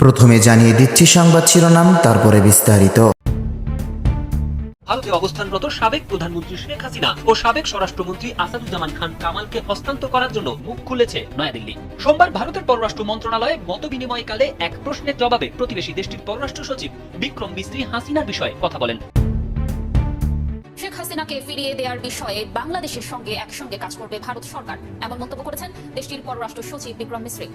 প্রথমে জানিয়ে দিচ্ছি সংবাদ শিরোনাম তারপরে বিস্তারিত। ভারতে অবস্থানরত সাবেক প্রধানমন্ত্রী শেখ হাসিনা ও সাবেক স্বরাষ্ট্রমন্ত্রী আসাদুজ্জামান খান কামালকে হস্তান্তর করার জন্য মুখ খুলেছে নয়াদিল্লি। সোমবার ভারতের পররাষ্ট্র মন্ত্রণালয়ে মত বিনিময়কালে এক প্রশ্নের জবাবে প্রতিবেশী দেশটির পররাষ্ট্র সচিব বিক্রম মিস্ত্রি হাসিনার বিষয়ে কথা বলেন। শেখ হাসিনাকে ফিরিয়ে দেওয়ার বিষয়ে বাংলাদেশের সঙ্গে একসঙ্গে কাজ করবে ভারত সরকার এমন মন্তব্য করেছেন দেশটির পররাষ্ট্র সচিব বিক্রম মিশ্রি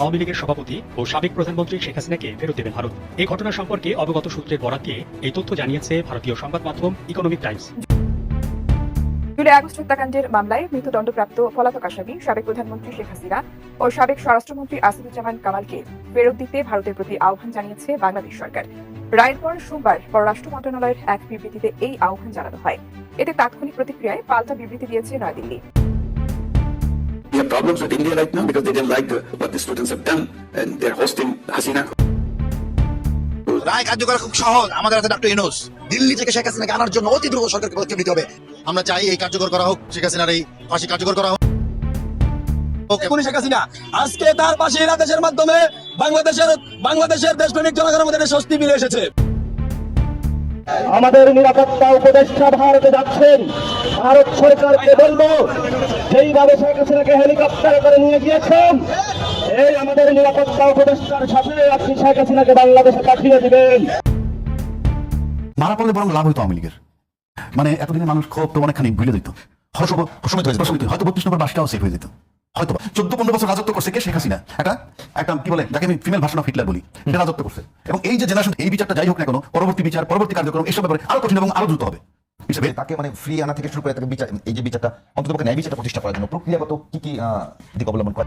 আওয়ামী লীগের সভাপতি ও সাবেক প্রধানমন্ত্রী শেখ হাসিনাকে ফেরত দেবেন ভারত। এই ঘটনা সম্পর্কে অবগত সূত্রের বরাত দিয়ে এই তথ্য জানিয়েছে ভারতীয় সংবাদ মাধ্যম ইকোনমিক টাইমস জুলাই আগস্ট হত্যাকাণ্ডের মামলায় মৃত্যুদণ্ডপ্রাপ্ত পলাতক আসামি, সাবেক প্রধানমন্ত্রী শেখ হাসিনা ও সাবেক স্বরাষ্ট্রমন্ত্রী আসাদুজ্জামান কামালকে ফেরত দিতে ভারতের প্রতি আহ্বান জানিয়েছে বাংলাদেশ সরকার। রায়ের পর সোমবার পররাষ্ট্র মন্ত্রণালয়ের এক বিবৃতিতে এই আহ্বান জানানো হয়। এতে তাৎক্ষণিক প্রতিক্রিয়ায় পাল্টা বিবৃতি দিয়েছে New Delhi. Have problems with India right now because they didn't like the, what the students have done and they're hosting Hasina. রায় কার্যকর খুব সহজ। আমাদের হাতে ডক্টর ইনোস দিল্লি থেকে শেখ হাসিনাকে আনার জন্য অতি দ্রুত সরকারকে পদক্ষেপ নিতে হবে। আমরা চাই এই কার্যকর করা হোক শেখ হাসিনার এই ফাঁসি কার্যকর করা হোক। শেখ হাসিনা। আজকে তার পাশে এই আদেশের মাধ্যমে বাংলাদেশের বাংলাদেশের দেশপ্রেমিক জনগণের মধ্যে স্বস্তি মিলে এসেছে। আমাদের নিরাপত্তা উপদেষ্টা ভারতে যাচ্ছেন। ভারত সরকারকে বলব, যেইভাবে শেখ হাসিনাকে হেলিকপ্টারে করে নিয়ে গিয়েছেন, এই আমাদের নিরাপত্তা উপদেষ্টার সাথে আপনি শেখ হাসিনাকে বাংলাদেশে পাঠিয়ে দিবেন। মারা পড়লে বরং লাভ হইতো আওয়ামী লীগের। মানে এতদিনে মানুষ ক্ষোভ তো অনেকখানি ভুলে দিত হয়ে হয়তো বত্রিশ নম্বর বাসটাও সেফ হয়ে যেত। হয়তো চোদ্দ পনেরো বছর রাজত্ব করছে কে? শেখ হাসিনা। একটা একটা কি বলে যাকে আমি ফিমেল ভাষণ অফ হিটলার বলি সে রাজত্ব করছে। এবং এই যে জেনারেশন এই বিচারটা যাই হোক না কেন পরবর্তী বিচার পরবর্তী কার্যক্রম এসব ব্যাপারে আরও কঠিন এবং আরও দ্রুত হবে। হিসেবে তাকে মানে ফ্রি আনা থেকে শুরু করে তাকে বিচার এই যে বিচারটা অন্তত ন্যায় বিচারটা প্রতিষ্ঠা করার জন্য প্রক্রিয়াগত কি কি দিক অবলম্বন করে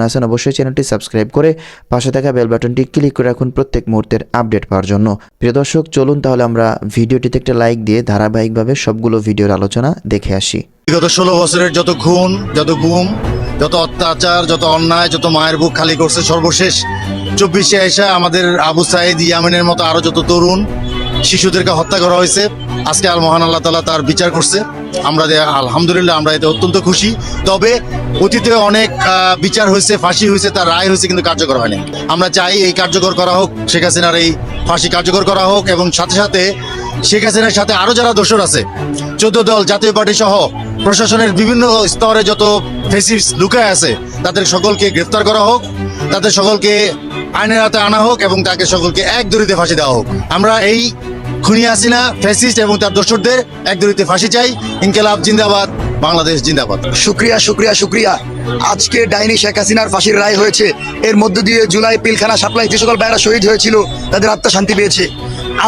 আছেন, অবশ্যই চ্যানেলটি সাবস্ক্রাইব করে পাশে থাকা বেল বাটনটি ক্লিক করে রাখুন প্রত্যেক মুহূর্তের আপডেট পাওয়ার জন্য। প্রিয় দর্শক, চলুন তাহলে আমরা ভিডিওটিতে একটা লাইক দিয়ে ধারাবাহিকভাবে সবগুলো ভিডিওর আলোচনা দেখে আসি। বিগত ষোলো বছরের যত খুন, যত গুম, যত অত্যাচার, যত অন্যায়, যত মায়ের বুক খালি করছে সর্বশেষ, চব্বিশে এসে আমাদের আবু সাইদ ইয়ামিনের মতো আরও যত তরুণ শিশুদেরকে হত্যা করা হয়েছে। আজকে আল মহান আল্লাহ তালা তার বিচার করছে। আমরা আলহামদুলিল্লাহ আমরা এতে অত্যন্ত খুশি। তবে অতীতে অনেক বিচার হয়েছে, ফাঁসি হয়েছে, তার রায় হয়েছে কিন্তু কার্যকর হয়নি। আমরা চাই এই কার্যকর করা হোক, শেখ হাসিনার এই ফাঁসি কার্যকর করা হোক এবং সাথে সাথে শেখ হাসিনার সাথে আরও যারা দোষর আছে, চোদ্দ দল, জাতীয় পার্টি সহ প্রশাসনের বিভিন্ন স্তরে যত ফেসিস লুকায় আছে, তাদের সকলকে গ্রেফতার করা হোক, তাদের সকলকে আইনের হাতে আনা হোক এবং তাকে সকলকে এক দড়িতে ফাঁসি দেওয়া হোক। আমরা এই খুনি হাসিনা, ফ্যাসিস্ট এবং তার দোসরদের এক দড়িতে ফাঁসি চাই। ইনকেলাব জিন্দাবাদ, বাংলাদেশ জিন্দাবাদ। শুক্রিয়া শুক্রিয়া শুক্রিয়া। আজকে ডাইনি শেখ হাসিনার ফাঁসির রায় হয়েছে। এর মধ্য দিয়ে জুলাই পিলখানা সাপ্লাই যে সকল ভাইরা শহীদ হয়েছিল, তাদের আত্মা শান্তি পেয়েছে।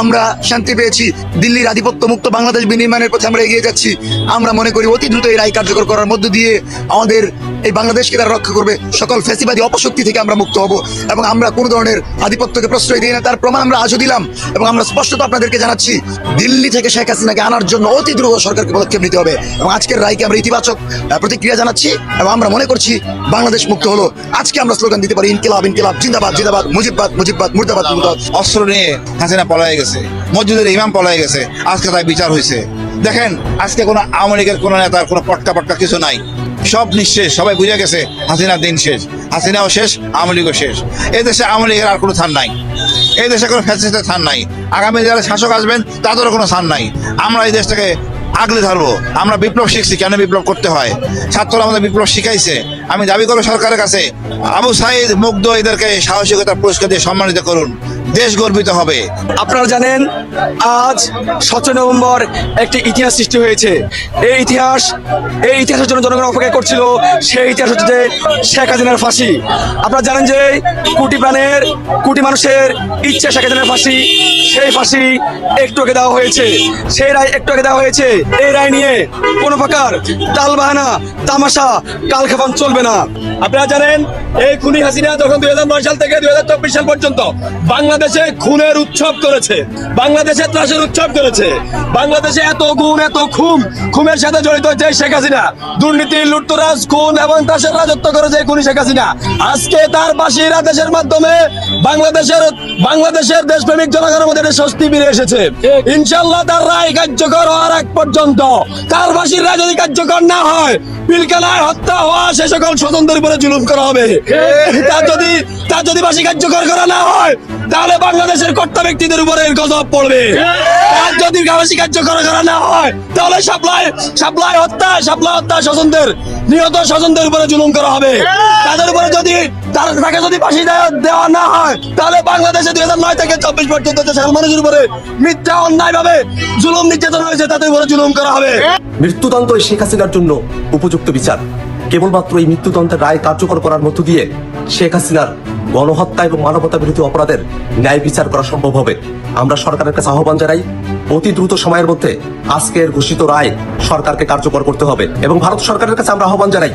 আমরা শান্তি পেয়েছি। দিল্লির আধিপত্য মুক্ত বাংলাদেশ বিনির্মাণের পথে আমরা এগিয়ে যাচ্ছি। আমরা মনে করি অতি দ্রুত এই রায় কার্যকর করার মধ্য দিয়ে আমাদের এই বাংলাদেশকে তারা রক্ষা করবে। সকল ফ্যাসিবাদী অপশক্তি থেকে আমরা মুক্ত হব এবং আমরা কোনো ধরনের আধিপত্যকে প্রশ্রয় দিই না। তার প্রমাণ আমরা আজও দিলাম এবং আমরা স্পষ্টত আপনাদেরকে জানাচ্ছি, দিল্লি থেকে শেখ হাসিনাকে আনার জন্য অতি দ্রুত সরকারকে পদক্ষেপ নিতে হবে এবং আজকের রায়কে আমরা ইতিবাচক প্রতিক্রিয়া জানাচ্ছি এবং আমরা মনে করছি বাংলাদেশ মুক্ত হলো। আজকে আমরা স্লোগান দিতে পারি, ইনকিলাব ইনকিলাব, জিন্দাবাদ জিন্দাবাদ, মুজিববাদ মুজিববাদ, মুর্দাবাদ মুর্দাবাদ। অস্ত্র নিয়ে হাসিনা পলায় গেছে, মসজিদের ইমাম পলায় গেছে, আজকে তাই বিচার হয়েছে। দেখেন, আজকে কোনো আওয়ামী লীগের কোনো নেতার কোনো পটকা পটকা কিছু নাই। সব নিঃশেষ সবাই বুঝে গেছে হাসিনার দিন শেষ। হাসিনাও শেষ, আওয়ামী লীগও শেষ। এই দেশে আওয়ামী লীগের আর কোনো স্থান নাই। এই দেশে কোনো ফ্যাসিস্টের স্থান নাই। আগামী যারা শাসক আসবেন, তাদেরও কোনো স্থান নাই। আমরা এই দেশটাকে আগলে ধরবো। আমরা বিপ্লব শিখছি, কেন বিপ্লব করতে হয়? ছাত্ররা আমাদের বিপ্লব শিখাইছে। আমি দাবি করব সরকারের কাছে, আবু সাইদ মুগ্ধ এদেরকে সাহসিকতা পুরস্কার দিয়ে সম্মানিত করুন। দেশ গর্বিত হবে। আপনারা জানেন, আজ সতেরো নভেম্বর একটি ইতিহাস সৃষ্টি হয়েছে। এই ইতিহাস, এই ইতিহাসের জন্য জনগণ অপেক্ষা করছিল, সেই ইতিহাস হচ্ছে শেখ হাসিনার ফাঁসি। আপনারা জানেন যে কোটি প্রাণের, কোটি মানুষের ইচ্ছে শেখ হাসিনার ফাঁসি, সেই ফাঁসি একটু আগে দেওয়া হয়েছে। সেই রায় একটু আগে দেওয়া হয়েছে। এই রায় নিয়ে কোনো প্রকার তালবাহানা, তামাশা, কালখাপান চলবে না। আপনারা জানেন, এই খুনি হাসিনা যখন দুই সাল থেকে দুই সাল পর্যন্ত বাংলাদেশে খুনের উৎসব করেছে। বাংলাদেশে ত্রাসের উৎসব করেছে। বাংলাদেশে এত গুণ, এত খুন, খুনের সাথে জড়িত এই শেখ হাসিনা। দুর্নীতি, লুটতরাজ, খুন এবং ত্রাসের রাজত্ব করেছে খুনি শেখ হাসিনা। আজকে তার বাসির আদেশের মাধ্যমে বাংলাদেশের বাংলাদেশের দেশপ্রেমিক জনগণের মধ্যে স্বস্তি ফিরে এসেছে। ইনশাল্লাহ তার রায় কার্যকর হওয়ার আগ পর্যন্ত। তার বাসির রায় যদি কার্যকর না হয় পিলকানায় হত্যা হওয়া সে সকল স্বতন্ত্রের উপরে জুলুম করা হবে। তার যদি তার যদি বাসি কার্যকর করা না হয় তাহলে বাংলাদেশের কর্তা ব্যক্তিদের উপরে গজব পড়বে। তার যদি বাসি কার্যকর করা না হয় তাহলে সাপ্লাই সাপ্লাই হত্যা সাপ্লাই হত্যা স্বতন্ত্রের নিহত স্বতন্ত্রের উপরে জুলুম করা হবে। তাদের উপরে যদি তাকে যদি ফাঁসি দেওয়া- না হয় তাহলে বাংলাদেশে দুই হাজার নয় থেকে চব্বিশ পর্যন্ত দেশের মানুষের উপরে মিথ্যা অন্যায় ভাবে জুলুম নির্যাতন হয়েছে তাদের উপরে জুলুম করা হবে। মৃত্যুদণ্ড এই শেখ হাসিনার জন্য উপযুক্ত বিচার। কেবলমাত্র এই মৃত্যুদণ্ডের রায় কার্যকর করার মধ্য দিয়ে শেখ হাসিনার গণহত্যা এবং মানবতা বিরোধী অপরাধের ন্যায় বিচার করা সম্ভব হবে। আমরা সরকারের কাছে আহ্বান জানাই, অতি দ্রুত সময়ের মধ্যে আজকের ঘোষিত রায় সরকারকে কার্যকর করতে হবে। এবং ভারত সরকারের কাছে আমরা আহ্বান জানাই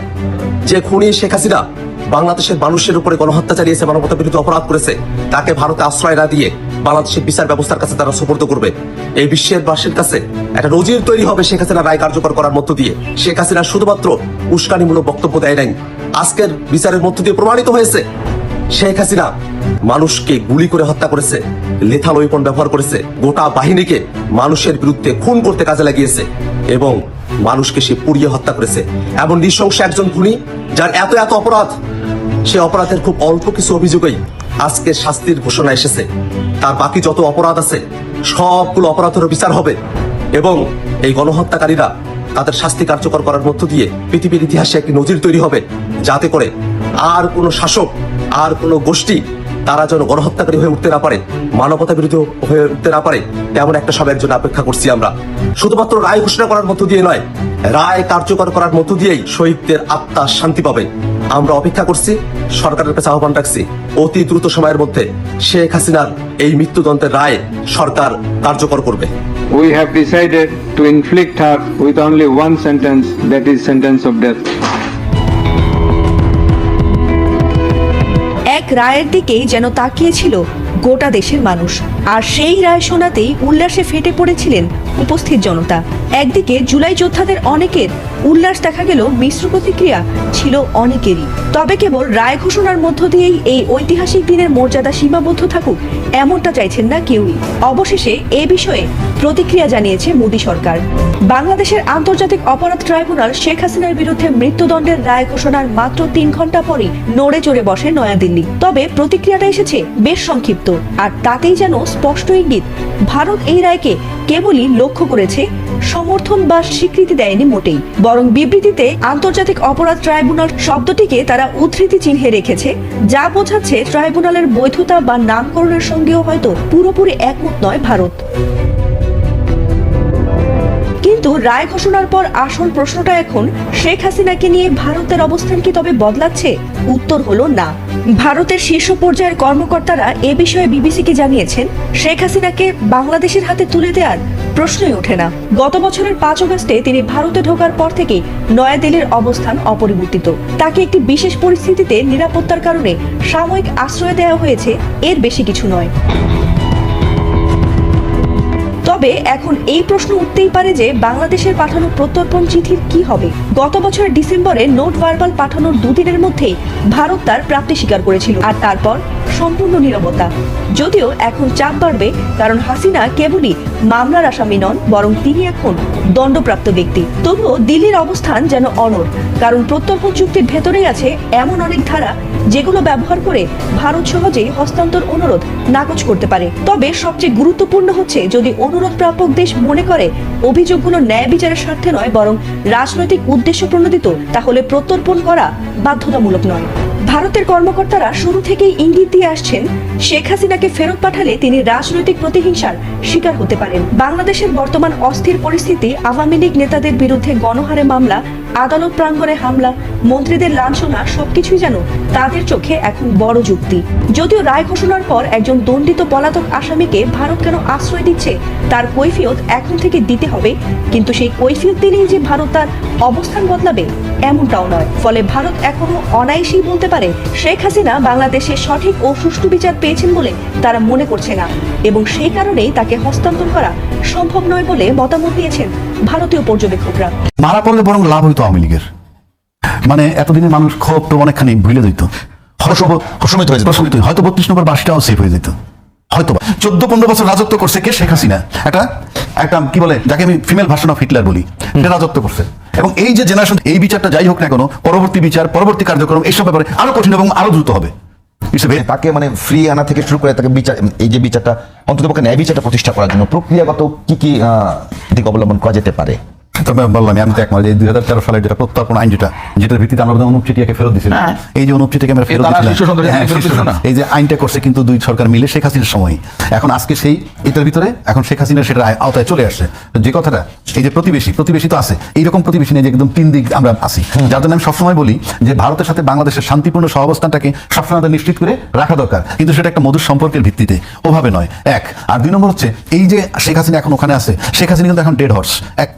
যে খুনি শেখ হাসিনা বাংলাদেশের মানুষের উপরে গণহত্যা চালিয়েছে মানবতা বিরোধী অপরাধ করেছে। তাকে ভারতে আশ্রয় না দিয়ে বাংলাদেশের বিচার ব্যবস্থার কাছে তারা সুপর্দ করবে। এই বিশ্বের বাসীর কাছে একটা নজির তৈরি হবে শেখ হাসিনা রায় কার্যকর করার মধ্য দিয়ে। শেখ হাসিনা শুধুমাত্র উস্কানিমূলক বক্তব্য দেয় নাই, আজকের বিচারের মধ্য দিয়ে প্রমাণিত হয়েছে। শেখ হাসিনা মানুষকে গুলি করে হত্যা করেছে, লেথাল ওয়েপন ব্যবহার করেছে, গোটা বাহিনীকে মানুষের বিরুদ্ধে খুন করতে কাজে লাগিয়েছে এবং মানুষকে সে পুড়িয়ে হত্যা করেছে। এমন নৃশংস একজন খুনি, যার এত এত অপরাধ, সে অপরাধের খুব অল্প কিছু অভিযোগই আজকে শাস্তির ঘোষণা এসেছে। তার বাকি যত অপরাধ আছে, সবগুলো অপরাধের বিচার হবে এবং এই গণহত্যাকারীরা তাদের শাস্তি কার্যকর করার মধ্য দিয়ে পৃথিবীর ইতিহাসে একটি নজির তৈরি হবে, যাতে করে আর কোনো শাসক, আর কোনো গোষ্ঠী তারা যেন গণহত্যাকারী হয়ে উঠতে না পারে মানবতা বিরোধী হয়ে উঠতে না পারে তেমন একটা সময়ের জন্য অপেক্ষা করছি আমরা। শুধুমাত্র রায় ঘোষণা করার মধ্য দিয়ে নয় রায় কার্যকর করার মধ্য দিয়েই শহীদদের আত্মা শান্তি পাবে। আমরা অপেক্ষা করছি সরকারের কাছে আহ্বান রাখছি অতি দ্রুত সময়ের মধ্যে শেখ হাসিনার এই মৃত্যুদণ্ডের রায় সরকার কার্যকর করবে। We have decided to inflict her with only one sentence, that is sentence of death. রায়ের দিকেই যেন তাকিয়েছিল গোটা দেশের মানুষ। আর সেই রায় শোনাতেই উল্লাসে ফেটে পড়েছিলেন উপস্থিত জনতা। একদিকে জুলাই যোদ্ধাদের অনেকের উল্লাস দেখা গেল, মিশ্র প্রতিক্রিয়া ছিল অনেকেরই। তবে কেবল রায় ঘোষণার মধ্য দিয়েই এই ঐতিহাসিক দিনের মর্যাদা সীমাবদ্ধ থাকুক, এমনটা চাইছেন না কেউই। অবশেষে এ বিষয়ে প্রতিক্রিয়া জানিয়েছে মোদী সরকার। বাংলাদেশের আন্তর্জাতিক অপরাধ ট্রাইব্যুনাল শেখ হাসিনার বিরুদ্ধে মৃত্যুদণ্ডের রায় ঘোষণার মাত্র তিন ঘণ্টা পরই নড়ে চড়ে বসে নয়াদিল্লি। তবে প্রতিক্রিয়াটা এসেছে বেশ সংক্ষিপ্ত, আর তাতেই যেন স্পষ্ট ইঙ্গিত ভারত এই রায়কে কেবলই লক্ষ্য করেছে, সমর্থন বা স্বীকৃতি দেয়নি মোটেই। বরং বিবৃতিতে আন্তর্জাতিক অপরাধ ট্রাইব্যুনাল শব্দটিকে তারা উদ্ধৃতি চিহ্নে রেখেছে, যা বোঝাচ্ছে ট্রাইব্যুনালের বৈধতা বা নামকরণের সঙ্গেও হয়তো পুরোপুরি একমত নয় ভারত। কিন্তু রায় ঘোষণার পর আসল প্রশ্নটা এখন শেখ হাসিনাকে নিয়ে ভারতের অবস্থান কি তবে বদলাচ্ছে? উত্তর হলো না। ভারতের শীর্ষ পর্যায়ের কর্মকর্তারা এ বিষয়ে বিবিসিকে জানিয়েছেন, শেখ হাসিনাকে বাংলাদেশের হাতে তুলে দেওয়ার প্রশ্নই ওঠে না। গত বছরের পাঁচ অগস্টে তিনি ভারতে ঢোকার পর থেকে নয়াদিল্লির অবস্থান অপরিবর্তিত। তাকে একটি বিশেষ পরিস্থিতিতে নিরাপত্তার কারণে সাময়িক আশ্রয় দেওয়া হয়েছে, এর বেশি কিছু নয়। তবে এখন এই প্রশ্ন উঠতেই পারে যে বাংলাদেশের পাঠানো প্রত্যর্পণ চিঠির কি হবে? গত বছরের ডিসেম্বরে নোট ভার্বাল পাঠানোর দুদিনের মধ্যেই ভারত তার প্রাপ্তি স্বীকার করেছিল। আর তারপর সম্পূর্ণ নিরবতা। যদিও এখন চাপ বাড়বে, কারণ হাসিনা কেবলই মামলার আসামি নন, বরং তিনি এখন দণ্ডপ্রাপ্ত ব্যক্তি। তবুও দিল্লির অবস্থান যেন অনর কারণ প্রত্যর্পণ চুক্তির ভেতরেই আছে এমন অনেক ধারা যেগুলো ব্যবহার করে ভারত সহজেই হস্তান্তর অনুরোধ নাকচ করতে পারে। তবে সবচেয়ে গুরুত্বপূর্ণ হচ্ছে যদি অনুরোধ প্রাপক দেশ মনে করে, অভিযোগগুলো ন্যায় বিচারের স্বার্থে নয়, বরং রাজনৈতিক উদ্দেশ্য প্রণোদিত, তাহলে প্রত্যর্পণ করা বাধ্যতামূলক নয়। ভারতের কর্মকর্তারা শুরু থেকেই ইঙ্গিত দিয়ে আসছেন, শেখ হাসিনাকে ফেরত পাঠালে তিনি রাজনৈতিক প্রতিহিংসার শিকার হতে পারেন। বাংলাদেশের বর্তমান অস্থির পরিস্থিতি আওয়ামী লীগ নেতাদের বিরুদ্ধে গণহারে মামলা, আদালত প্রাঙ্গণে হামলা মন্ত্রীদের লাঞ্ছনা, সবকিছুই যেন তাদের চোখে এখন বড় যুক্তি। যদিও রায় ঘোষণার পর একজন দণ্ডিত পলাতক আসামিকে ভারত কেন আশ্রয় দিচ্ছে, তার কৈফিয়ত এখন থেকে দিতে হবে, কিন্তু সেই কৈফিয়ত দিলেই যে ভারত তার অবস্থান বদলাবে, এমনটাও নয়। ফলে ভারত এখনও অনায়াসেই বলতে পারে, শেখ হাসিনা বাংলাদেশে সঠিক ও সুষ্ঠু বিচার পেয়েছেন বলে তারা মনে করছে না। এবং সেই কারণেই তাকে হস্তান্তর করা সম্ভব নয় বলে মতামত দিয়েছেন ভারতীয় পর্যবেক্ষকরা। মারা পড়লে বরং লাভ হইতো আওয়ামী লীগের। মানে এতদিনে মানুষ ক্ষোভ তো অনেকখানি ভুলে যেত। প্রশমিত- হয়ে যেত। হয়তো বত্রিশ নম্বর বাসটাও সেফ হয়ে যেত। হয়তো চোদ্দ পনেরো বছর রাজত্ব করছে কে? শেখ হাসিনা। একটা একটা কি বলে যাকে আমি ফিমেল ভার্সন অফ হিটলার বলি। সে রাজত্ব করছে। এবং এই যে জেনারেশন এই বিচারটা যাই হোক না কেন পরবর্তী বিচার পরবর্তী কার্যক্রম এইসব ব্যাপারে আরও কঠিন এবং আরও দ্রুত হবে। তাকে মানে ফ্রি আনা থেকে শুরু করে তাকে বিচার এই যে বিচারটা অন্তত পক্ষে ন্যায় বিচারটা প্রতিষ্ঠা করার জন্য প্রক্রিয়াগত কি কি আহ, দিক অবলম্বন করা যেতে পারে? তবে বললাম আমি তো দুই হাজার তেরো সালের যেটা প্রত্যর্পণ আইন যেটা যেটার ভিত্তিতে আমরা অনুপ চিটিয়াকে ফেরত দিয়েছিলাম এই যে অনুপ আমরা ফেরত দিয়েছিলাম, হ্যাঁ? এই যে আইনটা করছে কিন্তু দুই সরকার মিলে শেখ হাসিনার সময়। এখন আজকে সেই এটার ভিতরে এখন শেখ হাসিনার সেটা আওতায় চলে আসছে। যে কথাটা এই যে প্রতিবেশী প্রতিবেশী তো আছে। এইরকম প্রতিবেশী নেই যে একদম তিন দিক আমরা আছি। যার জন্য আমি সবসময় বলি যে ভারতের সাথে বাংলাদেশের শান্তিপূর্ণ সহাবস্থানটাকে সবসময় নিশ্চিত করে রাখা দরকার। কিন্তু সেটা একটা মধুর সম্পর্কের ভিত্তিতে। ওভাবে নয়। এক আর দুই নম্বর হচ্ছে এই যে শেখ হাসিনা এখন ওখানে আছে শেখ হাসিনা কিন্তু এখন ডেড হর্স এক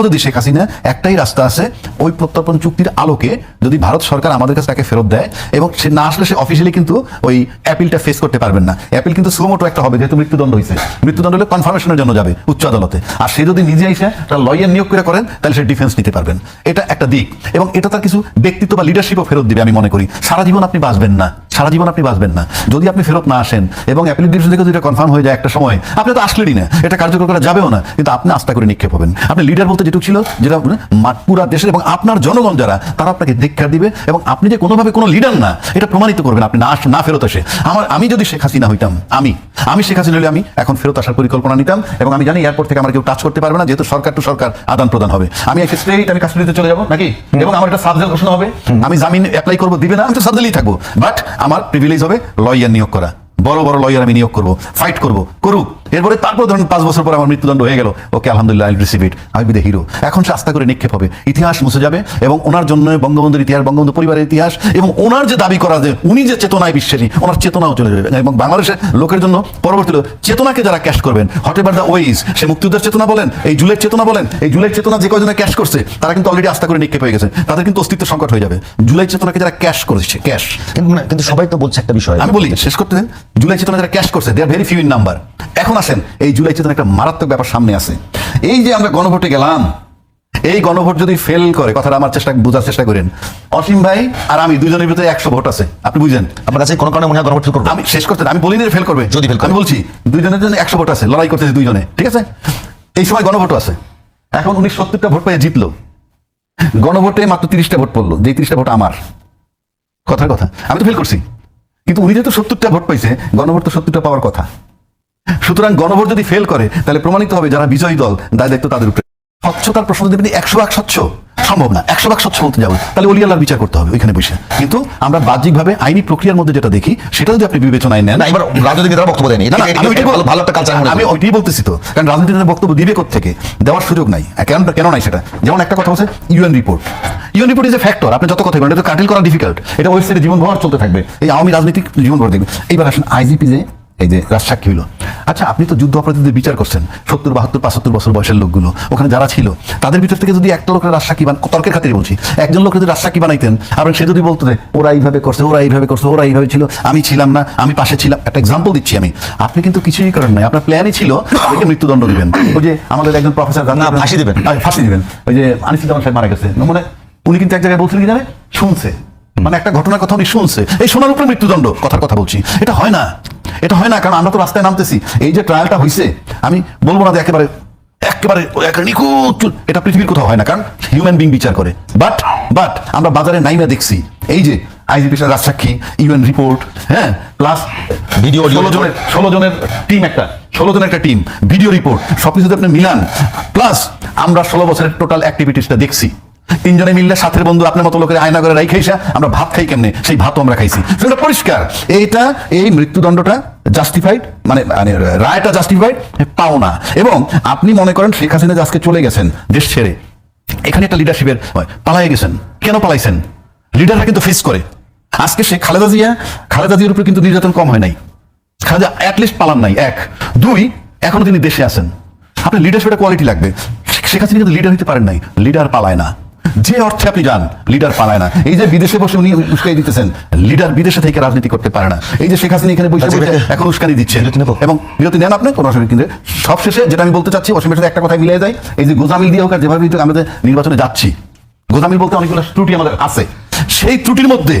এখনও যদি শেখ হাসিনা একটাই রাস্তা আছে, ওই প্রত্যর্পণ চুক্তির আলোকে যদি ভারত সরকার আমাদের কাছে তাকে ফেরত দেয় এবং সে না আসলে সে অফিসিয়ালি কিন্তু ওই অ্যাপিলটা ফেস করতে পারবেন না। অ্যাপিল কিন্তু সুমোটো একটা হবে, যেহেতু মৃত্যুদণ্ড হয়েছে মৃত্যুদণ্ড হলে কনফার্মেশনের জন্য যাবে উচ্চ আদালতে। আর সে যদি নিজে এসে তার লয়ার নিয়োগ করে করেন, তাহলে সে ডিফেন্স নিতে পারবেন। এটা একটা দিক। এবং এটা তার কিছু ব্যক্তিত্ব বা লিডারশিপও ফেরত দিবে, আমি মনে করি। সারা জীবন আপনি বাঁচবেন না। সারা জীবন আপনি বাঁচবেন না। যদি আপনি ফেরত না আসেন এবং অ্যাপিলের ডিভিশন থেকে যদি কনফার্ম হয়ে যায় একটা সময় আপনি তো আসলেনই না। এটা কার্যকর করা যাবেও না। কিন্তু আপনি আস্থা করে নিক্ষেপ হবেন। আপনি লিডার বলতে যেটুকু ছিল যেটা মা- পুরা দেশের এবং আপনার জনগণ যারা তারা আপনাকে দীক্ষা দিবে এবং আপনি যে কোনোভাবে কোনো লিডার না এটা প্রমাণিত করবেন আপনি না না ফেরত আসে আমার আমি যদি শেখ হাসিনা হইতাম আমি আমি শেখ হাসিনা হলে আমি এখন ফেরত আসার পরিকল্পনা নিতাম এবং আমি জানি এয়ারপোর্ট থেকে আমার কেউ টাচ করতে পারবে না যেহেতু সরকার টু সরকার আদান প্রদান হবে। আমি একটা স্ট্রেট আমি কাশ্মীরিতে চলে যাব নাকি? এবং আমার একটা সাবজেল ঘোষণা হবে। আমি জামিন অ্যাপ্লাই করব দিবে না আমি তো সাবজেলেই থাকব। বাট আমার প্রিভিলেজ হবে লয়ার নিয়োগ করা। বড় বড় লয়ার আমি নিয়োগ করব। ফাইট করব। করুক। এরপরে তারপর ধরুন পাঁচ বছর পর আমার মৃত্যুদণ্ড হয়ে গেল। ওকে আলহামদুলিল্লাহ আই রিসিভ ইট আমি বিদে হিরো। এখন সে আস্থা করে নিক্ষেপ হবে। ইতিহাস মুছে যাবে এবং ওনার জন্য বঙ্গবন্ধুর ইতিহাস বঙ্গবন্ধু পরিবারের ইতিহাস এবং ওনার যে দাবি করা যে উনি যে চেতনায় বিশ্বাসী ওনার চেতনাও চলে যাবে। এবং বাংলাদেশের লোকের জন্য পরবর্তী চেতনাকে যারা ক্যাশ করবেন হটেবার দ্য ওয়েজ? সে মুক্তিযুদ্ধের চেতনা বলেন এই জুলের চেতনা বলেন এই জুলের চেতনা যে কয়জনে ক্যাশ করছে তারা কিন্তু অলরেডি আস্থা করে নিক্ষেপ হয়ে গেছে। তাদের কিন্তু অস্তিত্ব সংকট হয়ে যাবে। জুলাই চেতনাকে যারা ক্যাশ করেছে ক্যাশ কিন্তু সবাই তো বলছে একটা বিষয়। আমি বলি শেষ করতে দেন। জুলাই চেতনা যারা ক্যাশ করছে they are very few in number এখন আসেন এই জুলাই চেতনা একটা মারাত্মক ব্যাপার সামনে আছে। এই যে আমরা গণভোটে গেলাম এই গণভোট যদি ফেল করে কথাটা আমার চেষ্টা বোঝার চেষ্টা করেন। অসীম ভাই আর আমি দুজনের ভিতরে একশো ভোট আছে। আপনি বুঝেন? আপনার কাছে কোনো কারণে মনে হয় গণভোট ফেল করব? আমি শেষ করতে আমি বলিনি ফেল করবে। যদি করে। আমি বলছি দুইজনের জন্য একশো ভোট আছে লড়াই করতেছে দুইজনে ঠিক আছে? এই সময় গণভোট আছে। এখন উনি সত্তরটা ভোট পেয়ে জিতলো। গণভোটে মাত্র তিরিশটা ভোট পড়ল যে তিরিশটা ভোট আমার। কথার কথা। আমি তো ফেল করছি। কিন্তু উনি যেহেতু সত্তরটা ভোট পাইছে গণভোট তো সত্তরটা পাওয়ার কথা। সুতরাং গণভোট যদি ফেল করে তাহলে প্রমাণিত হবে যারা বিজয়ী দল দায় দায়িত্ব তাদের উপরে। স্বচ্ছতার প্রশ্ন যদি আপনি একশো ভাগ স্বচ্ছ সম্ভব না একশো ভাগ স্বচ্ছ বলতে যাব তাহলে অলিয়াল্লার বিচার করতে হবে ওইখানে বসে। কিন্তু আমরা বাহ্যিকভাবে আইনি প্রক্রিয়ার মধ্যে যেটা দেখি সেটা যদি আপনি বিবেচনায় নেন না এবার রাজনৈতিক নেতারা বক্তব্য দেয়নি। ভালো- একটা কালচার আমি ওইটাই বলতেছি তো কারণ রাজনীতি নেতার বক্তব্য দিবে থেকে দেওয়ার সুযোগ নাই। কেন কেন নাই সেটা? যেমন একটা কথা হচ্ছে UN report UN report is a factor আপনি যত কথা বলেন এটা কাটিল করা ডিফিকাল্ট এটা ওয়েবসাইটে জীবনভর চলতে থাকবে। এই আওয়ামী রাজনীতিক জীবনভর দেখবে। এইবার আসেন আইজিপি যে এই যে রাজসাক্ষী হলো আচ্ছা আপনি তো যুদ্ধ অপরাধীদের বিচার করছেন। সত্তর বাহাত্তর পাঁচাত্তর বছর বয়সের লোকগুলো। ওখানে যারা ছিল তাদের ভিতর থেকে যদি একটা লোকের রাজসাক্ষী বান তর্কের খাতিরে বলছি একজন লোক যদি রাজসাক্ষী বানাইতেন আর সে যদি বলতো যে ওরা এইভাবে করছে ওরা এইভাবে করছে ওরা এইভাবে ছিল আমি ছিলাম না আমি পাশে ছিলাম। একটা এক্সাম্পল দিচ্ছি আমি। আপনি কিন্তু কিছুই করেন নাই। আপনার প্ল্যানই ছিল তাদেরকে মৃত্যুদণ্ড দিবেন। ওই যে আমাদের একজন প্রফেসর না, ফাঁসি দিবেন। ফাঁসি দিবেন। ওই যে আনিসুজ্জামান সাহেব মারা গেছে। মানে উনি কিন্তু এক জায়গায় বলছিলেন কি জানে? শুনছে। মানে একটা ঘটনার কথা উনি শুনছে। এই শোনার উপরে মৃত্যুদণ্ড কথার কথা বলছি। এটা হয় না। এটা হয় না কারণ আমরা তো রাস্তায় নামতেছি। এই যে ট্রায়ালটা হয়েছে আমি বলব না যে একেবারে একেবারে নিখুঁত এটা পৃথিবীর কোথাও হয় না কারণ হিউম্যান বিং বিচার করে। বাট বাট আমরা বাজারে নাইমা দেখছি। এই যে আইজিপি রাজসাক্ষী ইউএন রিপোর্ট হ্যাঁ প্লাস audio ষোলো জনের ষোলো জনের টিম একটা ষোলো জনের একটা টিম ভিডিও রিপোর্ট সবকিছু যদি আপনি মিলান। প্লাস আমরা ষোলো বছরের টোটাল অ্যাক্টিভিটিসটা দেখছি। তিনজনে মিললে সাথের বন্ধু আপনার মতো লোকের আয়না করে রাই খাইসা আমরা ভাত খাই কেমনে? সেই ভাতও আমরা খাইছি। সেটা পরিষ্কার। এইটা, এই মৃত্যুদণ্ডটা জাস্টিফাইড মানে মানে রায়টা জাস্টিফাইড পাও না এবং আপনি মনে করেন শেখ হাসিনা আজকে চলে গেছেন দেশ ছেড়ে, এখানে একটা লিডারশিপের পালাই গেছেন। কেন পালাইছেন? লিডাররা কিন্তু ফেস করে। আজকে সে খালেদা জিয়া, খালেদা জিয়ার উপরে কিন্তু নির্যাতন কম হয় নাই। খালেদা অ্যাটলিস্ট পালান নাই, এক। দুই, এখনও তিনি দেশে আছেন। আপনার লিডারশিপের কোয়ালিটি লাগবে। শেখ হাসিনা কিন্তু লিডার হতে পারেন নাই। লিডার পালায় না। যে অর্থে আপনি যান লিডার পালায় না। এই যে বিদেশে বসে উনি উস্কাই দিতেছেন লিডার বিদেশে থেকে রাজনীতি করতে পারে না। এই যে শেখ হাসিনা এখানে বসে বসে এখন উস্কানি দিচ্ছেন এবং বিরতি নেন আপনি কোনো অসুবিধা কিন্তু সবশেষে যেটা আমি বলতে চাচ্ছি অসীমের সাথে একটা কথা মিলিয়ে যায় এই যে গোজামিল দিয়ে হোক আর যেভাবে আমাদের নির্বাচনে যাচ্ছি গোজামিল বলতে অনেকগুলো ত্রুটি আমাদের আছে। সেই ত্রুটির মধ্যে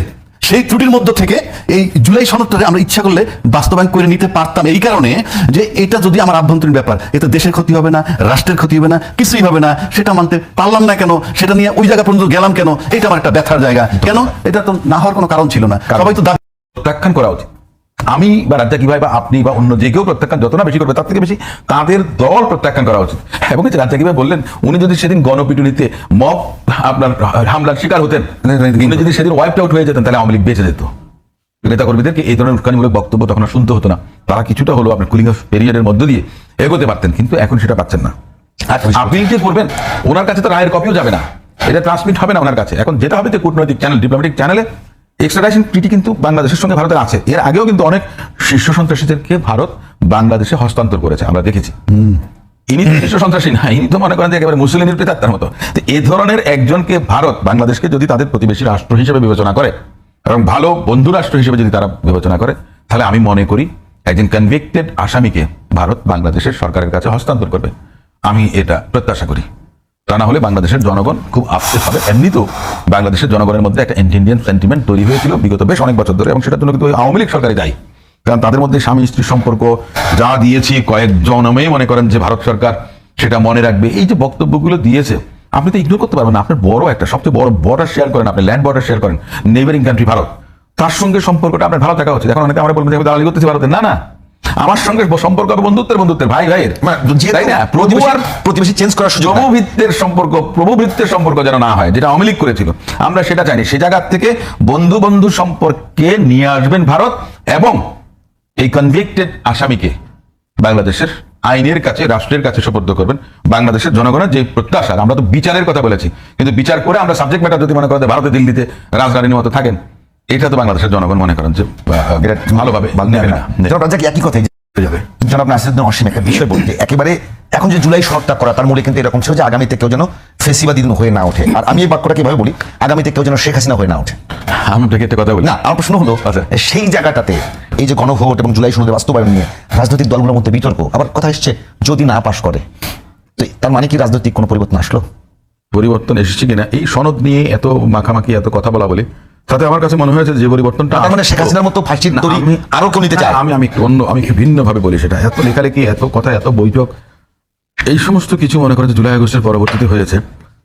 সেই ত্রুটির মধ্য থেকে এই জুলাই সনদটাকে আমরা ইচ্ছা করলে বাস্তবায়ন করে নিতে পারতাম। এই কারণে যে এটা যদি আমার আভ্যন্তরীণ ব্যাপার এতে দেশের ক্ষতি হবে না রাষ্ট্রের ক্ষতি হবে না কিছুই হবে না সেটা মানতে পারলাম না কেন সেটা নিয়ে ওই জায়গা পর্যন্ত গেলাম কেন এটা আমার একটা ব্যথার জায়গা। কেন? এটা তো না হওয়ার কোনো কারণ ছিল না। সবাই তো প্রত্যাখ্যান করা উচিত। আমি বা রাজ্জাকি ভাই বা আপনি বা অন্য যে কেউ প্রত্যাখ্যান যত না বেশি করবে তার থেকে বেশি তাদের দল প্রত্যাখ্যান করা উচিত। এবং রাজ্জাকি ভাই বললেন উনি যদি সেদিন গণপিটুনিতে মব আপনার হামলার শিকার হতেন উনি যদি সেদিন ওয়াইপ আউট হয়ে যেতেন তাহলে আওয়ামী লীগ বেঁচে যেত। নেতা কর্মীদেরকে এই ধরনের উস্কানিমূলক বক্তব্য তখন শুনতে হতো না। তারা কিছুটা হলো আপনার কুলিং অফ পিরিয়ডের মধ্য দিয়ে এগোতে পারতেন কিন্তু এখন সেটা পাচ্ছেন না। আর আপনি যে করবেন ওনার কাছে তো রায়ের কপিও যাবে না। এটা ট্রান্সমিট হবে না ওনার কাছে। এখন যেটা হবে যে কূটনৈতিক চ্যানেল ডিপ্লোম্যাটিক চ্যানেলে এক্সট্রাডাইশন ট্রিটি কিন্তু বাংলাদেশের সঙ্গে ভারতের আছে। এর আগেও কিন্তু অনেক শীর্ষ সন্ত্রাসীদেরকে ভারত বাংলাদেশে হস্তান্তর করেছে আমরা দেখেছি। ইনি শীর্ষ সন্ত্রাসী না ইনি তো মনে করেন যে একেবারে মুসলিমের প্রেতাত্মার মতো। তো এ ধরনের একজনকে ভারত বাংলাদেশকে যদি তাদের প্রতিবেশী রাষ্ট্র হিসেবে বিবেচনা করে এবং ভালো বন্ধু রাষ্ট্র হিসেবে যদি তারা বিবেচনা করে তাহলে আমি মনে করি একজন কনভিক্টেড আসামিকে ভারত বাংলাদেশের সরকারের কাছে হস্তান্তর করবে। আমি এটা প্রত্যাশা করি। তা না হলে বাংলাদেশের জনগণ খুব আফসোস হবে। এমনিতেও বাংলাদেশের জনগণের মধ্যে একটা ইন্ডিয়ান সেন্টিমেন্ট তৈরি হয়েছিল বিগত বেশ অনেক বছর ধরে এবং সেটার জন্য কিন্তু আওয়ামী লীগ সরকারে দায়ী। কারণ তাদের মধ্যে স্বামী স্ত্রীর সম্পর্ক যা দিয়েছি কয়েক জনমেই মনে করেন যে ভারত সরকার সেটা মনে রাখবে। এই যে বক্তব্যগুলো দিয়েছে, আপনি তো ইগনোর করতে পারবেন না। আপনার বড় একটা, সবচেয়ে বড় বর্ডার শেয়ার করেন আপনি ল্যান্ড বর্ডার শেয়ার করেন নেইবারিং কান্ট্রি ভারত। তার সঙ্গে সম্পর্কটা আপনার ভালো থাকা উচিত। এখন অনেকে আমরা বলবেন দালালি করতেছি ভারতের না না। আমার সঙ্গে সম্পর্ক বন্ধুত্বের বন্ধুত্বের ভাই ভাইয়ের। তাই না? প্রভু আর প্রতিবেশী চেঞ্জ করার সুযোগ। প্রভুভিত্তের সম্পর্ক প্রভুভিত্তের সম্পর্ক যেন না হয় যেটা আওয়ামী লীগ করেছিল। আমরা সেটা চাইনি। সে জায়গার থেকে বন্ধু বন্ধু সম্পর্কে নিয়ে আসবেন ভারত এবং এই কনভিক্টেড আসামিকে বাংলাদেশের আইনের কাছে রাষ্ট্রের কাছে সুপর্দ করবেন বাংলাদেশের জনগণের যে প্রত্যাশা। আমরা তো বিচারের কথা বলেছি। কিন্তু বিচার করে আমরা সাবজেক্ট ম্যাটার যদি মনে করেন যে ভারতে দিল্লিতে রাজধানীর মতো থাকেন। এটা তো বাংলাদেশের জনগণ মনে করেন যে এটা ভালোভাবে নেবে না। জনাব রাজ্জাক একই কথাই যাবে। জনাব নাসিরুদ্দিন অসীম একটা বিষয় বলতে একেবারে এখন যে জুলাই সনদটা করা তার মূলে কিন্তু এরকম ছিল যে আগামীতে কেউ যেন ফেসিবাদী হয়ে না ওঠে। আর আমি এই বাক্যটা কীভাবে বলি আগামীতে কেউ যেন শেখ হাসিনা হয়ে না ওঠে। আমি আপনাকে একটা কথা বলি। না আমার প্রশ্ন হলো সেই জায়গাটাতে এই যে গণভোট এবং জুলাই সনদের বাস্তবায়ন নিয়ে রাজনৈতিক দলগুলোর মধ্যে বিতর্ক আবার কথা এসছে যদি না পাশ করে তো তার মানে কি রাজনৈতিক কোনো পরিবর্তন আসলো? পরিবর্তন এসেছে কিনা? এই সনদ নিয়ে এত মাখামাখি এত কথা বলা বলি তাতে আমার কাছে মনে হয়েছে যে পরিবর্তনটা মানে শেখ হাসিনার মতো ফাঁসির না, দড়ি আরও কেউ নিতে চায়? আমি আমি একটু অন্য আমি একটু ভিন্ন ভাবে বলি সেটা। এত লেখালেখি এত কথা এত বৈঠক এই সমস্ত কিছু মনে করে যে জুলাই আগস্টের পরবর্তীতে হয়েছে।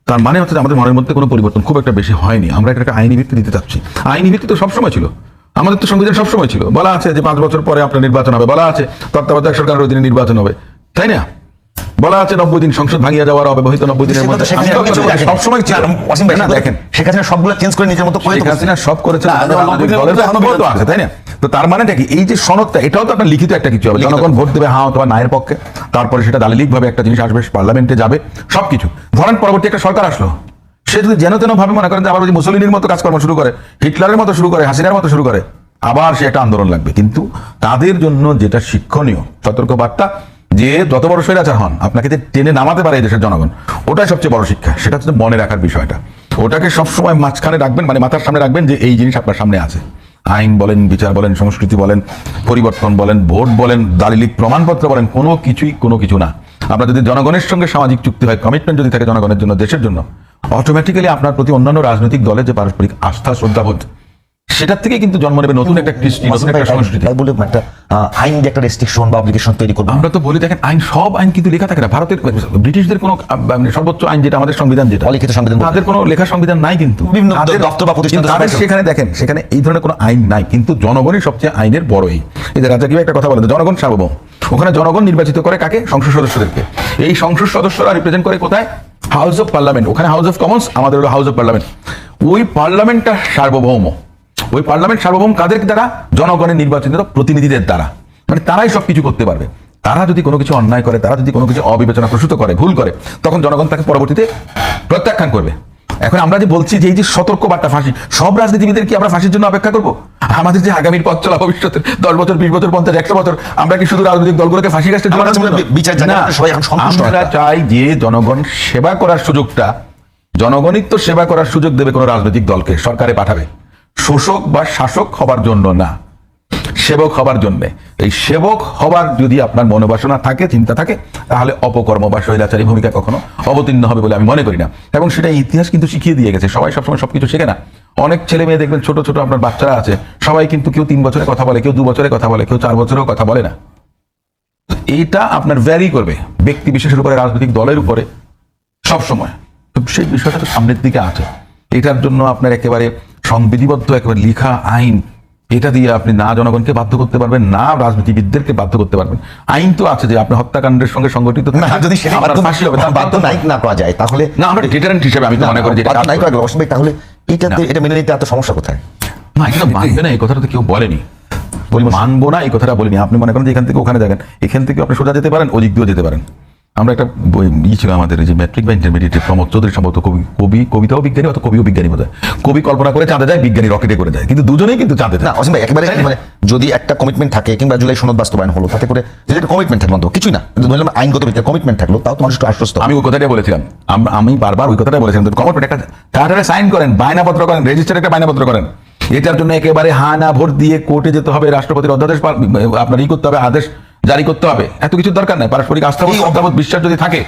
তার মানে হচ্ছে আমাদের মনের মধ্যে কোনো পরিবর্তন খুব একটা বেশি হয়নি। আমরা একটা আইনি ভিত্তি দিতে চাচ্ছি। আইনি ভিত্তি তো সবসময় ছিল। আমাদের তো সংবিধান সবসময় ছিল। বলা আছে যে পাঁচ বছর পরে আপনার নির্বাচন হবে। বলা আছে তত্ত্বাবধায়ক সরকারের অধীনে নির্বাচন হবে। তাই না? বলা আছে নব্বই দিন সংসদ ভাঙিয়ে যাওয়ার অব্যবহিত নব্বই দিনের মধ্যে। সবসময় দেখেন। শেখ হাসিনা সবগুলো চেঞ্জ করে নিজের মতো শেখ হাসিনা সব করেছে আছে তাই না? তো তার মানেটা কি? এই যে সনদটা এটাও তো আপনার লিখিত একটা কিছু হবে। জনগণ ভোট দেবে হ্যাঁ অথবা নায়ের পক্ষে। তারপরে সেটা দালিলিক ভাবে একটা জিনিস আসবে পার্লামেন্টে যাবে সবকিছু। ধরেন পরবর্তী একটা সরকার আসলো। সে যদি যেন তেন ভাবে মনে করেন যে আবার যদি মুসলিনের মতো কাজকর্ম শুরু করে হিটলারের মতো শুরু করে হাসিনার মতো শুরু করে আবার সে একটা আন্দোলন লাগবে। কিন্তু তাদের জন্য যেটা শিক্ষণীয় সতর্ক বার্তা যে যত বড় স্বৈরাচার হন, আপনাকে যে টেনে নামাতে পারে এই দেশের জনগণ, ওটাই সবচেয়ে বড় শিক্ষা। সেটা হচ্ছে মনে রাখার বিষয়টা। ওটাকে সবসময় মাঝখানে রাখবেন মানে মাথার সামনে রাখবেন যে এই জিনিস আপনার সামনে আছে। আইন বলেন, বিচার বলেন, সংস্কৃতি বলেন, পরিবর্তন বলেন, ভোট বলেন, দালিলিক প্রমাণপত্র বলেন, কোনো কিছুই, কোনো কিছু না। আপনার যদি জনগণের সঙ্গে সামাজিক চুক্তি হয় কমিটমেন্ট যদি থাকে জনগণের জন্য, দেশের জন্য অটোমেটিক্যালি আপনার প্রতি অন্যান্য রাজনৈতিক দলের যে পারস্পরিক আস্থা, শ্রদ্ধাবোধ সেটার থেকে কিন্তু জন্ম নেবে নতুন একটা কৃষ্টি নতুন একটা সংস্কৃতি। বলে একটা আইন দিয়ে একটা রেস্ট্রিকশন বা অব্লিগেশন তৈরি করব। আমরা তো বলি দেখেন আইন সব আইন কিন্তু লেখা থাকে না। ভারতের ব্রিটিশদের কোনো মানে সর্বোচ্চ আইন যেটা আমাদের সংবিধান যেটা অলিখিত সংবিধান তাদের কোনো লেখা সংবিধান নাই কিন্তু। বিভিন্ন দপ্তর বা প্রতিষ্ঠান তাদের সেখানে দেখেন সেখানে এই ধরনের কোনো আইন নাই কিন্তু জনগণই সবচেয়ে আইনের বড় এই এই যে রাজা কীভাবে একটা কথা বলেন জনগণ সার্বভৌম। ওখানে জনগণ নির্বাচিত করে কাকে? সংসদ সদস্যদেরকে। এই সংসদ সদস্যরা রিপ্রেজেন্ট করে কোথায়? হাউস অফ পার্লামেন্ট ওখানে হাউস অফ কমন্স আমাদের হলো হাউস অফ পার্লামেন্ট ওই পার্লামেন্টটা সার্বভৌম। ওই পার্লামেন্ট সার্বভৌম কাদের দ্বারা জনগণের নির্বাচিত প্রতিনিধিদের দ্বারা। মানে তারাই সবকিছু করতে পারবে। তারা যদি কোনো কিছু অন্যায় করে তারা যদি কোনো কিছু অবিবেচনা প্রসূত করে ভুল করে তখন জনগণ তাকে পরবর্তীতে প্রত্যাখ্যান করবে। এখন আমরা যে বলছি যে এই যে সতর্ক বার্তা ফাঁসি সব রাজনীতিবিদের কি আমরা ফাঁসির জন্য অপেক্ষা করব? আমাদের যে আগামীর পথ চলা ভবিষ্যতের দশ বছর বিশ বছর পঞ্চাশ একশো বছর আমরা কি শুধু রাজনৈতিক দলগুলোকে ফাঁসি কাছে আমার কাছে চাই যে জনগণ সেবা করার সুযোগটা জনগণই তো সেবা করার সুযোগ দেবে কোনো রাজনৈতিক দলকে সরকারে পাঠাবে। শোষক বা শাসক হবার জন্য না, সেবক হবার জন্য। এই সেবক হবার যদি আপনার মনোবাসনা থাকে, চিন্তা থাকে, তাহলে অপকর্ম বা স্বৈরাচারী ভূমিকা কখনো অবতীর্ণ হবে বলে আমি মনে করি না। এবং সেটা ইতিহাস কিন্তু শিখিয়ে দিয়ে গেছে, সবাই সবসময় সবকিছু শেখে না। অনেক ছেলে মেয়ে দেখবেন, ছোট ছোট আপনার বাচ্চারা আছে, সবাই কিন্তু কেউ তিন বছরে কথা বলে, কেউ দু বছরে কথা বলে, কেউ চার বছরেও কথা বলে না। এইটা আপনার ভ্যারি করবে, ব্যক্তি বিশেষের উপরে, রাজনৈতিক দলের উপরে সব সময় তো সেই বিষয়টা তো সামনের দিকে আছে। এটার জন্য আপনার একেবারে সংবিধিবদ্ধ একেবারে লিখা আইন। এটা দিয়ে আপনি না জনগণকে বাধ্য করতে পারবেন না রাজনীতিবিদদেরকে বাধ্য করতে পারবেন। আইন তো আছে যে আপনি হত্যাকাণ্ডের সঙ্গে সংগঠিত যদি বাধ্য ফাঁসি হবে বাধ্য নায়ক না করা যায় তাহলে না আমরা ডিটারেন্ট হিসেবে আমি তো মনে করি যে করবে। করা গেল তাহলে এটাতে এটা মেনে নিতে এত সমস্যা কোথায়? না এটা মানবে না এই কথাটা তো কেউ বলেনি। মানবো না এই কথাটা বলিনি। আপনি মনে করেন যে এখান থেকে ওখানে যাবেন এখান থেকে আপনি সোজা যেতে পারেন ওদিক দিয়েও যেতে পারেন। আমরা একটা বই ই ছিল আমাদের যে ম্যাট্রিক বা ইন্টারমিডিয়েট প্রমোদ চৌধুরী সম্ভবত কবি কবি কবিতাও বিজ্ঞানী অথবা কবিও বিজ্ঞানী বোধ কবি কল্পনা করে চাঁদে যায় বিজ্ঞানী রকেটে করে যায়। কিন্তু দুজনেই কিন্তু চাঁদে না অসীম ভাই একেবারে মানে যদি একটা কমিটমেন্ট থাকে কিংবা জুলাই সনদ বাস্তবায়ন হলো তাতে করে যদি একটা কমিটমেন্ট থাকল অন্তত, কিছুই না কিন্তু ধরলাম আইনগত ভিত্তিতে কমিটমেন্ট থাকল তাও তো মানুষ একটু আশ্বস্ত। আমি ওই কথাটাই বলেছিলাম। আমি বারবার ওই কথাটাই বলেছিলাম। কমিটমেন্ট একটা চার্টারে সাইন করেন বায়নাপত্র করেন রেজিস্টার একটা বায়নাপত্র করেন। এটার জন্য একেবারে হা না ভোট দিয়ে কোর্টে যেতে হবে রাষ্ট্রপতির অধ্যাদেশ আপনার ই করতে হবে আদেশ জারি করতে হবে। এত কিছু দরকার নাই। পারস্পরিক শ্রদ্ধাবোধ বিশ্বাস যদি থাকে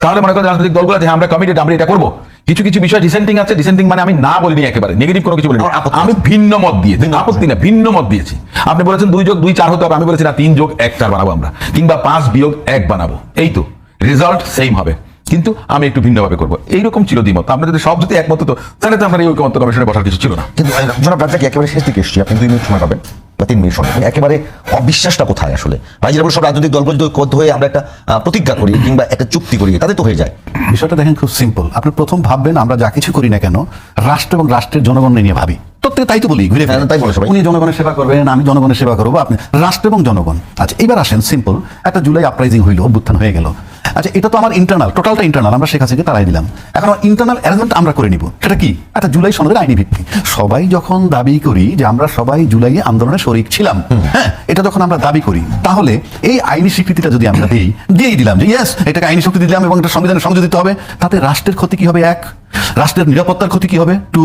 তাহলে মনে করেন রাজনৈতিক দলগুলো যে হ্যাঁ, আমরা কমিটেড আমরা এটা করব। কিছু কিছু বিষয় ডিসেন্টিং আছে। ডিসেন্টিং মানে আমি না বলিনি একেবারে। নেগেটিভ কোনো কিছু বলিনি। আমি ভিন্ন মত দিয়েছি। আপত্তি না ভিন্ন মত দিয়েছি। আপনি বলেছেন দুই যোগ দুই চার হতে হবে। আমি বলেছি না তিন যোগ এক চার বানাবো আমরা। কিংবা পাঁচ বিয়োগ এক বানাবো। এই তো। রেজাল্ট সেম হবে। কিন্তু আমি একটু ভিন্নভাবে করব। এইরকম ছিল দ্বিমত। আমরা যদি সব যদি একমত হতো তাহলে তো আপনার এই ঐক্যমত্য কমিশনে বসার কিছু ছিল না। কিন্তু জনাব রাজ্জাক একেবারে শেষ দিকে এসছি। আপনি দুই মিনিট সময় পাবেন। বা তিন মিনিট সময়। একেবারে অবিশ্বাসটা কোথায় আসলে? ভাই বলে সব রাজনৈতিক ঐক্যবদ্ধ হয়ে আমরা একটা প্রতিজ্ঞা করি কিংবা একটা চুক্তি করি, তাতে তো হয়ে যায়। বিষয়টা দেখেন খুব সিম্পল আপনি প্রথম ভাববেন আমরা যা কিছু করি না কেন, রাষ্ট্র এবং রাষ্ট্রের জনগণ নিয়ে ভাবি। প্রত্যেক তাই তো বলি ঘুরে। হ্যাঁ, তাই বলে সবাই। উনি জনগণের সেবা করবেন আমি জনগণের সেবা করব আপনি রাষ্ট্র এবং জনগণ। আচ্ছা এবার আসেন সিম্পল একটা জুলাই আপরাইজিং হইল অভ্যুত্থান হয়ে গেল। আচ্ছা এটা তো আমার ইন্টারনাল টোটালটা ইন্টারনাল আমরা শেখ হাসিনাকে তারাই দিলাম। এখন আমার ইন্টারনাল অ্যারেঞ্জমেন্ট আমরা করে নিব সেটা কি? একটা জুলাই সনদের আইনি ভিত্তি। সবাই যখন দাবি করি যে আমরা সবাই জুলাই আন্দোলনে শরিক ছিলাম হ্যাঁ এটা যখন আমরা দাবি করি তাহলে এই আইনি স্বীকৃতিটা যদি আমরা দিই দিয়েই দিলাম যে ইয়েস এটাকে আইনি শক্তি দিলাম এবং এটা সংবিধানের সংযোজিত হবে তাতে রাষ্ট্রের ক্ষতি কি হবে? এক রাষ্ট্রের নিরাপত্তার ক্ষতি কি হবে? টু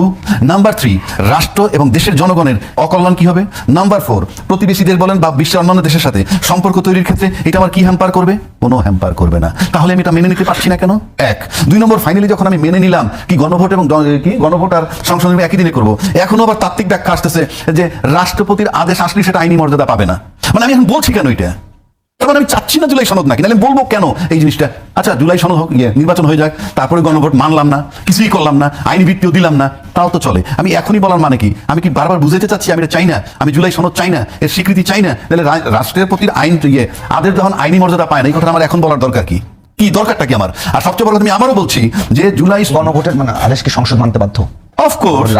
নাম্বার থ্রি রাষ্ট্র এবং দেশের জনগণের অকল্যাণ কি হবে? নাম্বার ফোর প্রতিবেশীদের বলেন বা বিশ্বের অন্যান্য দেশের সাথে সম্পর্ক তৈরির ক্ষেত্রে এটা আমার কি হ্যাম্পার করবে? কোনো হ্যাম্পার করবে না। তাহলে আমি এটা মেনে নিতে পারছি না কেন? এক। দুই নম্বর ফাইনালি যখন আমি মেনে নিলাম, কি গণভোট এবং কি গণভোট আর সংসদ একই দিনে করব? এখনও আবার তাত্ত্বিক ব্যাখ্যা আসতেছে যে রাষ্ট্রপতির আদেশ আসলে সেটা আইনি মর্যাদা পাবে না। মানে আমি এখন বলছি কেন এটা? তার মানে আমি চাচ্ছি না জুলাই সনদ নাকি? নাহলে বলব কেন এই জিনিসটা? আচ্ছা জুলাই সনদ হোক ইয়ে নির্বাচন হয়ে যাক তারপরে গণভোট মানলাম না কিছুই করলাম না আইনি ভিত্তিও দিলাম না তাও তো চলে। আমি এখনই বলার মানে কি? আমি কি বারবার বুঝাইতে চাচ্ছি আমি এটা চাই না? আমি জুলাই সনদ চাই না এর স্বীকৃতি চাই না? তাহলে রাষ্ট্রের প্রতি আইন ইয়ে আদের যখন আইনি মর্যাদা পায় না এই কথা আমার এখন বলার দরকার কি? কি দরকারটা কি আমার? আর সবচেয়ে বড় আমি আবারও বলছি যে জুলাই গণভোটের মানে আদেশকে সংসদ মানতে বাধ্য? অফকোর্স।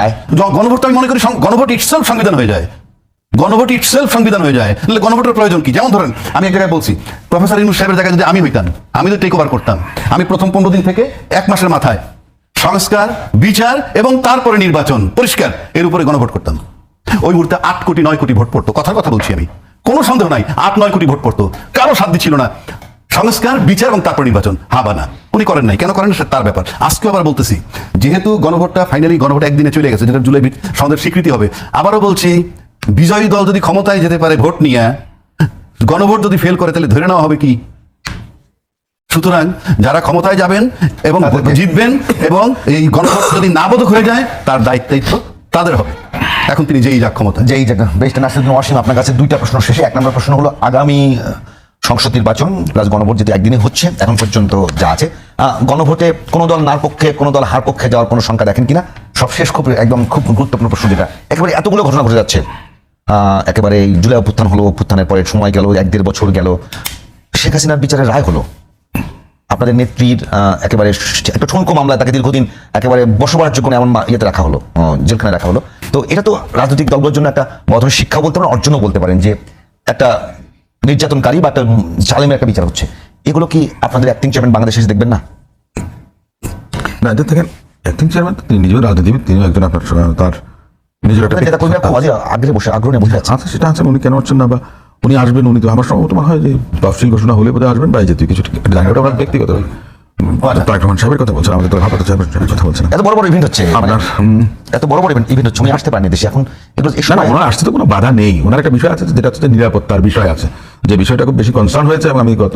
গণভোট আমি মনে করি গণভোট ইটসেলফ সংবিধান হয়ে যায়। গণভোট ইটসেলফ সংবিধান হয়ে যায়। তাহলে গণভোটের প্রয়োজন কি? যেমন ধরেন, আমি এক জায়গায় বলছি, প্রফেসর ইনু সাহেবের জায়গায় যদি আমি হইতাম, আমি তো টেক ওভার করতাম। আমি প্রথম পনেরো দিন থেকে এক মাসের মাথায় সংস্কার, বিচার এবং তারপরে নির্বাচন পরিষ্কার, এর উপরে গণভোট করতাম। ওই মুহূর্তে আট কোটি, নয় কোটি ভোট পড়তো। কথার কথা বলছি আমি। কোনো সন্দেহ নাই, আট, নয় কোটি ভোট পড়তো। কারও সাধ্য ছিল না। সংস্কার, বিচার এবং তারপর নির্বাচন হাবা না। উনি করেন নাই। কেন করেন? তার ব্যাপার। আজকে আবার বলতেছি, যেহেতু গণভোটটা ফাইনালি গণভোট একদিনে চলে গেছে, যেটা জুলাই সনদের স্বীকৃতি হবে। আবারও বলছি বিজয়ী দল যদি ক্ষমতায় যেতে পারে ভোট নিয়ে গণভোট যদি ফেল করে তাহলে ধরে নেওয়া হবে কি? সুতরাং যারা ক্ষমতায় যাবেন এবং জিতবেন এবং এই গণভোট যদি না বোধক হয়ে যায় তার দায়িত্ব তাদের হবে। এখন তিনি যেই যাক ক্ষমতা যে এই জায়গা বেস্ট নাসিরুদ্দিন ওয়াসিম আপনার কাছে দুইটা প্রশ্ন শেষে। এক নম্বর প্রশ্ন হলো আগামী সংসদ নির্বাচন প্লাস গণভোট যেহেতু একদিনে হচ্ছে এখন পর্যন্ত যা আছে গণভোটে কোনো দল নার পক্ষে কোনো দল হার পক্ষে যাওয়ার কোনো সংখ্যা দেখেন কিনা? সবশেষ খুব একদম খুব গুরুত্বপূর্ণ প্রশ্ন যেটা। একেবারে এতগুলো ঘটনা ঘটে যাচ্ছে। একেবারে জুলাই অভ্যুত্থান হলো অভ্যুত্থানের পরে সময় গেল এক দেড় বছর গেল। শেখ হাসিনার বিচারের রায় হলো। আপনাদের নেত্রীর একেবারে একটা ঠুনকো মামলায় তাকে দীর্ঘদিন একেবারে বসবাসযোগ্য যোগ্য এমন ইয়েতে রাখা হলো আহ, জেলখানায় রাখা হলো। তো এটা তো রাজনৈতিক দলগুলোর জন্য একটা বড় শিক্ষা বলতে পারেন অর্জনও বলতে পারেন যে একটা নির্যাতনকারী বা একটা জালেমের একটা বিচার হচ্ছে। এগুলো কি আপনাদের অ্যাক্টিং চেয়ারম্যান বাংলাদেশে দেখবেন না? না এটা অ্যাক্টিং চেয়ারম্যান তিনি নিজেও রাজনীতিবিদ তিনি একজন আপনার তার নিজের একটা নেতা কর্মীরা খুব আগ্রহে বসে আগ্রহ নিয়ে বসে আছে। আচ্ছা সেটা উনি কেন হচ্ছেন না বা উনি আসবেন উনি তো আমার সম্ভবত মনে হয় যে তফসিল ঘোষণা হলে বোধহয় আসবেন কিছু জানি ওটা আমার ব্যক্তিগত। তারেক রহমান সাহেবের কথা বলছেন আমাদের তো ভাবতে সাহেবের কথা বলছেন এত বড় বড় ইভেন্ট হচ্ছে। মানে আপনার এত বড় বড় ইভেন্ট হচ্ছে উনি আসতে পারেনি দেশে এখন না না সময়- ওনার আসতে তো কোনো বাধা নেই। ওনার একটা বিষয় আছে যেটা হচ্ছে নিরাপত্তার বিষয় আছে। যে বিষয়টা খুব বেশি কনসার্ন হয়েছে এবং আমি গত